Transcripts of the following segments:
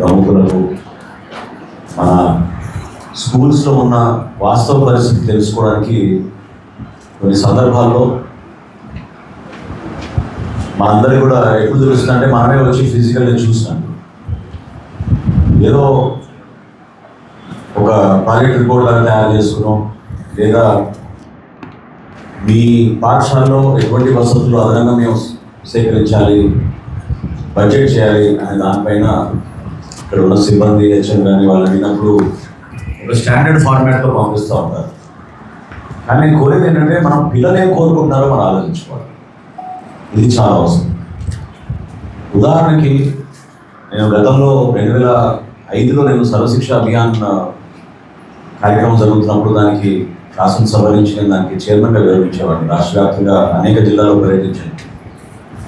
ప్రముఖులకు మన స్కూల్స్లో ఉన్న వాస్తవ పరిస్థితి తెలుసుకోవడానికి కొన్ని సందర్భాల్లో మనందరికీ కూడా ఎప్పుడు తెలుస్తుందంటే మనమే వచ్చి ఫిజికల్గా చూసినాం ఏదో ఒక ప్రాజెక్ట్ రిపోర్ట్ లాగా తయారు చేసుకున్నాం. లేదా మీ పాఠశాలలో ఎటువంటి వసతులు అదనంగా మేము సేకరించాలి బడ్జెట్ చేయాలి అనే దానిపైన ఇక్కడ ఉన్న సిబ్బంది హెచ్ఎం కానీ వాళ్ళు అడిగినప్పుడు ఒక స్టాండర్డ్ ఫార్మాట్లో పంపిస్తూ ఉంటారు. కానీ నేను కోరేది ఏంటంటే మనం పిల్లలు ఏం కోరుకుంటున్నారో మనం ఆలోచించుకోవాలి. ఇది చాలా అవసరం. ఉదాహరణకి నేను గతంలో రెండు వేల ఐదులో నేను సర్వశిక్ష అభియాన్ కార్యక్రమం జరుగుతున్నప్పుడు దానికి శాసనసభ నుంచి నేను దానికి చైర్మన్గా వివరించేవాడిని రాష్ట్ర వ్యాప్తంగా అనేక జిల్లాల్లో పర్యటించాను.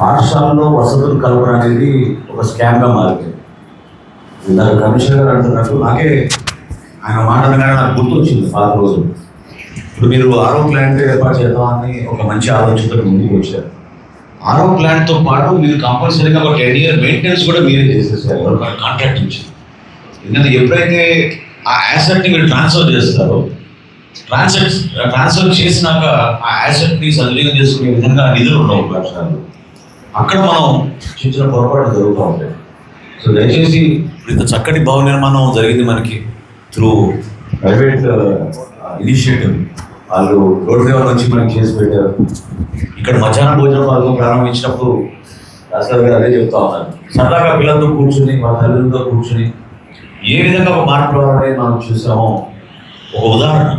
పాఠశాలలో వసతులు కల్పన అనేది ఒక స్కామ్గా మారిపోయింది. ఇందాక కమిషనర్ గారు అంటున్నట్టు నాకే ఆయన మాట అనగానే నాకు గుర్తొచ్చింది పాత రోజు. ఇప్పుడు మీరు ఆరో ప్లాంట్ ఏర్పాటు చేద్దామని ఒక మంచి ఆలోచనతో ముందుకు వచ్చారు. ఆరో ప్లాంట్తో పాటు మీరు కంపల్సరీగా ఒక టెన్ ఇయర్ మెయింటెనెన్స్ కూడా మీరే చేసేసారు. కాంట్రాక్ట్ నుంచి. ఎందుకంటే ఎప్పుడైతే ఆ యాసెట్ని మీరు ట్రాన్స్ఫర్ చేస్తారో ట్రాన్స్ఫర్ ట్రాన్స్ఫర్ చేసినాక ఆ యాసెట్ని సద్వినియోగం చేసుకునే విధంగా నిధులు ఉండవు పాఠశాలలో అక్కడ మనం చిన్న చిన్న పొరపాటు జరుగుతూ ఉంటాయి. సో దయచేసి ఇప్పుడు ఇంత చక్కటి భవన నిర్మాణం జరిగింది మనకి త్రూ ప్రైవేట్ ఇనిషియేటివ్. వాళ్ళు రోడ్ లెవెల్ నుంచి మనకి చేసి పెట్టారు. ఇక్కడ మధ్యాహ్నం భోజనం వాళ్ళు ప్రారంభించినప్పుడు రాష్ట్రాలు గారు అదే చెప్తా ఉన్నారు. సరదాగా పిల్లలతో కూర్చుని వాళ్ళ తల్లిదండ్రులతో కూర్చుని ఏ విధంగా ఒక మార్పు రావాలని మనం చూసామో ఒక ఉదాహరణ.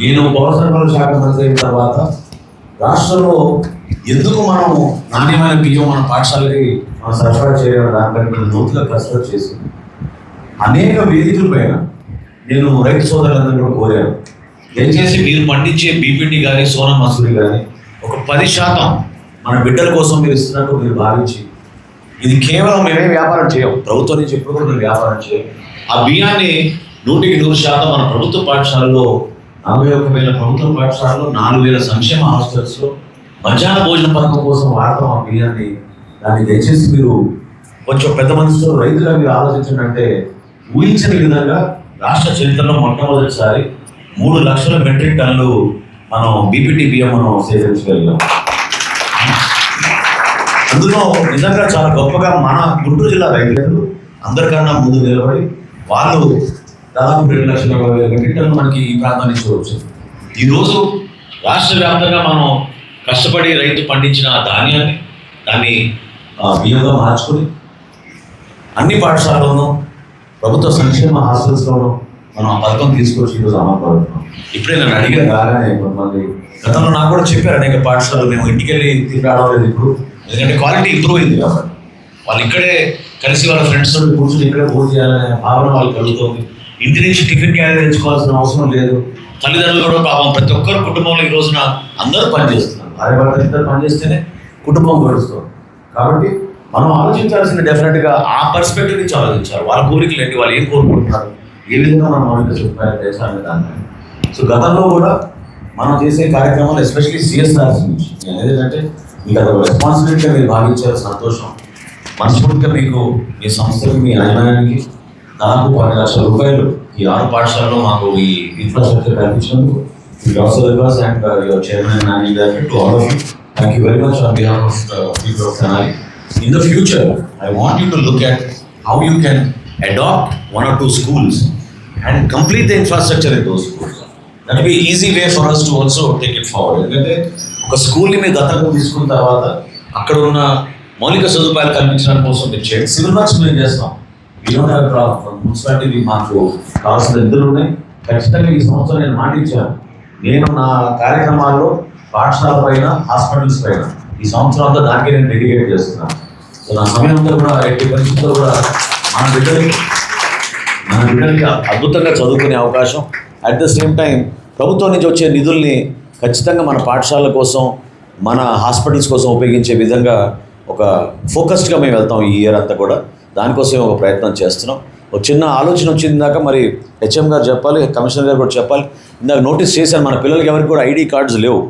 నేను పౌర సరఫరాల శాఖ మంత్రి అయిన తర్వాత రాష్ట్రంలో ఎందుకు మనం నాణ్యమైన బియ్యం మన పాఠశాలకి మనం సరఫరా చేయడం దానిపై మనం లోతుగా కసరత్తు చేసి అనేక వేదికల పైన నేను రైతు సోదరులందరూ కూడా కోరాను. దయచేసి మీరు పండించే బీపీటీ కానీ సోనా మసూరి కానీ ఒక పది శాతం మన బిడ్డల కోసం మీరు ఇస్తున్నట్టు మీరు భావించి ఇది కేవలం మేమే వ్యాపారం చేయం. ప్రభుత్వం నుంచి ఎప్పుడు కూడా మేము వ్యాపారం చేయం. ఆ బియ్యాన్ని నూటికి నూరు శాతం మన ప్రభుత్వ పాఠశాలలో నలభై ఒక్క వేల ప్రభుత్వ పాఠశాలలో నాలుగు వేల సంక్షేమ హాస్టల్స్లో మధ్యాహ్న భోజన పథకం కోసం వాడతాం ఆ బియ్యాన్ని. దాన్ని దయచేసి మీరు కొంచెం పెద్ద మనసుతో రైతుగా మీరు ఆలోచించండి ఊహించని విధంగా రాష్ట్ర చరిత్రలో మొట్టమొదటిసారి మూడు లక్షల మెట్రిక్ టన్నులు మనం బీపీటీ బియ్యం మనం సేకరించగలిగాం. అందులో నిజంగా చాలా గొప్పగా మన గుంటూరు జిల్లా రైతులు అందరికన్నా ముందు నిలబడి వాళ్ళు దాదాపు రెండు లక్షల నలభై వేల మెట్రిక్ టన్నులు మనకి ఈ ప్రాంతం నుంచి వచ్చింది ఈరోజు రాష్ట్ర వ్యాప్తంగా మనం కష్టపడి రైతు పండించిన ధాన్యాన్ని దాన్ని బియ్యంగా మార్చుకుని అన్ని పాఠశాలలోనూ ప్రభుత్వ సంక్షేమ హాస్టల్స్లోనూ మనం ఆ పథకం తీసుకొచ్చి ఈరోజు అమలు పడుతున్నాం. ఇప్పుడే నన్ను అడిగారు రాగానే కొంతమంది గతంలో నాకు కూడా చెప్పారు అనేక పాఠశాలలు మేము ఇంటికి వెళ్ళి తిరిగి రావలేదు ఇప్పుడు. ఎందుకంటే క్వాలిటీ ఇంప్రూవ్ అయింది కాబట్టి. వాళ్ళు ఇక్కడే కలిసి వాళ్ళ ఫ్రెండ్స్ కూర్చొని ఇక్కడే భోజనం చేయాలనే భావన వాళ్ళకి కలుగుతుంది. ఇంటి నుంచి టిఫిన్ క్యారీ తెచ్చుకోవాల్సిన అవసరం లేదు. తల్లిదండ్రులు కూడా పాపం ప్రతి ఒక్కరు కుటుంబంలో ఈ రోజున అందరూ పనిచేస్తున్నారు. భార్య భర్త ఇద్దరు పనిచేస్తేనే కుటుంబం గడుస్తుంది. కాబట్టి మనం ఆలోచించాల్సిన డెఫినెట్గా ఆ పర్స్పెక్టివ్ నుంచి ఆలోచించాలి. వాళ్ళ కోరికలు ఏంటి? వాళ్ళు ఏం కోరుకుంటున్నారు? ఏ విధంగా మనం ఆలోచించుకుంటున్నారు దేశాన్ని దాన్ని? సో గతంలో కూడా మనం చేసే కార్యక్రమాలు ఎస్పెషల్లీ సిఎస్ఆర్స్ నుంచి నేను ఏంటంటే మీకు అది రెస్పాన్సిబిలిటీగా మీరు భావించారు సంతోషం. మనస్ఫూర్తిగా మీకు మీ సంస్థకి మీ యాజమాన్యానికి దాదాపు పది లక్షల రూపాయలు ఈ ఆరు పాఠశాలలో మాకు ఈ ఇన్ఫ్రాస్ట్రక్చర్ కల్పించినందుకు. Your also and your chairman Nani garu to all of you thank you very much on behalf of people of Tenali In the future, I want you to look at how you can adopt one or two schools and complete the infrastructure in those schools. That will be easy way for us to also take it forward. ఎందుకంటే ఒక స్కూల్ని మీరు దత్తకు తీసుకున్న తర్వాత అక్కడ ఉన్న మౌలిక సదుపాయాలు కల్పించడం కోసం మీరు చేయండి సివిల్ వర్క్స్ మేము చేస్తాం ఈ మున్సిపాలిటీ మాకు కావాల్సిన నిధులు ఉన్నాయి ఖచ్చితంగా ఈ సంవత్సరం నేను మాటించాను నేను నా కార్యక్రమాల్లో పాఠశాల పైన హాస్పిటల్స్ పైన. ఈ సంవత్సరం అంతా దానికే నేను డెడికేట్ చేస్తున్నాను. సో నా సమయం అంతా కూడా ఎట్టి పరిస్థితుల్లో కూడా మన బిడ్డలకి మన బిడ్డలకి అద్భుతంగా చదువుకునే అవకాశం. అట్ ద సేమ్ టైం ప్రభుత్వం నుంచి వచ్చే నిధుల్ని ఖచ్చితంగా మన పాఠశాలల కోసం మన హాస్పిటల్స్ కోసం ఉపయోగించే విధంగా ఒక ఫోకస్డ్గా మేము వెళ్తాం ఈ ఇయర్ అంతా కూడా. దానికోసం ఒక ప్రయత్నం చేస్తున్నాం. ఒక చిన్న ఆలోచన వచ్చింది దాకా మరి హెచ్ఎం గారు చెప్పాలి కమిషనర్ గారు కూడా చెప్పాలి. ఇందాక నోటీస్ చేశాను మన పిల్లలకి ఎవరికి కూడా ఐడి కార్డ్స్ లేవు.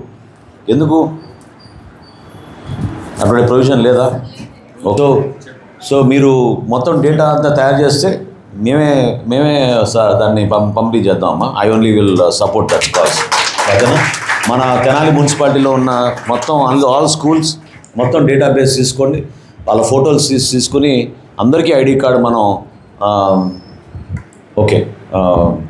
ఎందుకు? అటువంటి ప్రొవిజన్ లేదా? ఓకే సో మీరు మొత్తం డేటా అంతా తయారు చేస్తే మేమే మేమే దాన్ని పం పంపిణీ చేద్దామమ్మా. I only will support that cause ఓకేనా? మన తెనాలి మున్సిపాలిటీలో ఉన్న మొత్తం అందులో ఆల్ స్కూల్స్ మొత్తం డేటాబేస్ తీసుకోండి. వాళ్ళ ఫోటోలు తీసి తీసుకుని అందరికీ ఐడి కార్డు మనం ఓకే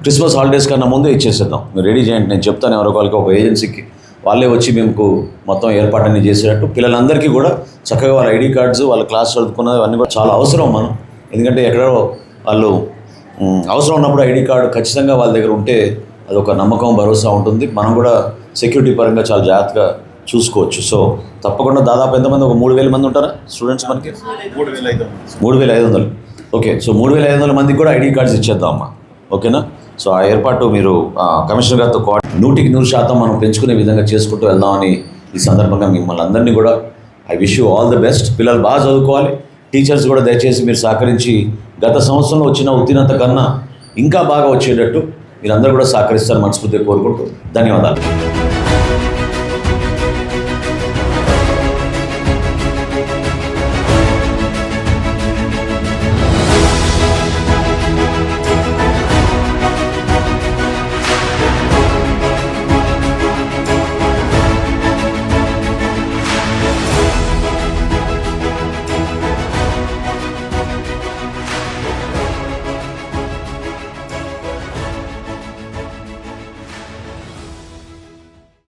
క్రిస్మస్ హాలిడేస్ కన్నా ముందే ఇచ్చేసేద్దాం. మీరు రెడీ చేయండి. నేను చెప్తాను ఎవరో ఒక ఏజెన్సీకి వాళ్ళే వచ్చి మేము మొత్తం ఏర్పాటు చేసేటట్టు పిల్లలందరికీ కూడా చక్కగా వాళ్ళ ఐడి కార్డ్స్ వాళ్ళ క్లాస్ చదువుకున్నది అన్నీ కూడా చాలా అవసరం మనం. ఎందుకంటే ఎక్కడో వాళ్ళు అవసరం ఉన్నప్పుడు ఐడి కార్డు ఖచ్చితంగా వాళ్ళ దగ్గర ఉంటే అది ఒక నమ్మకం భరోసా ఉంటుంది. మనం కూడా సెక్యూరిటీ పరంగా చాలా జాగ్రత్తగా చూసుకోవచ్చు. సో తప్పకుండా దాదాపు ఎంతమంది? ఒక మూడు వేల మంది ఉంటారా స్టూడెంట్స్ మనకి? మూడు వేల ఐదు మూడు వేల ఐదు వందలు. ఓకే సో మూడు వేల ఐదు వందల మందికి కూడా ఐడి కార్డ్స్ ఇచ్చేద్దాం అమ్మా. ఓకేనా? సో ఆ ఏర్పాటు మీరు ఆ, కమిషనర్ గారితో కో నూటికి నూరు శాతం మనం పెంచుకునే విధంగా చేసుకుంటూ వెళ్దామని ఈ సందర్భంగా మిమ్మల్ని అందరినీ కూడా I wish you all the best పిల్లలు బాగా చదువుకోవాలి. టీచర్స్ కూడా దయచేసి మీరు సహకరించి గత సంవత్సరంలో వచ్చిన ఉత్తీర్ణత కన్నా ఇంకా బాగా వచ్చేటట్టు మీరందరూ కూడా సహకరిస్తారు మనస్ఫూర్తిగా కోరుకుంటూ ధన్యవాదాలు.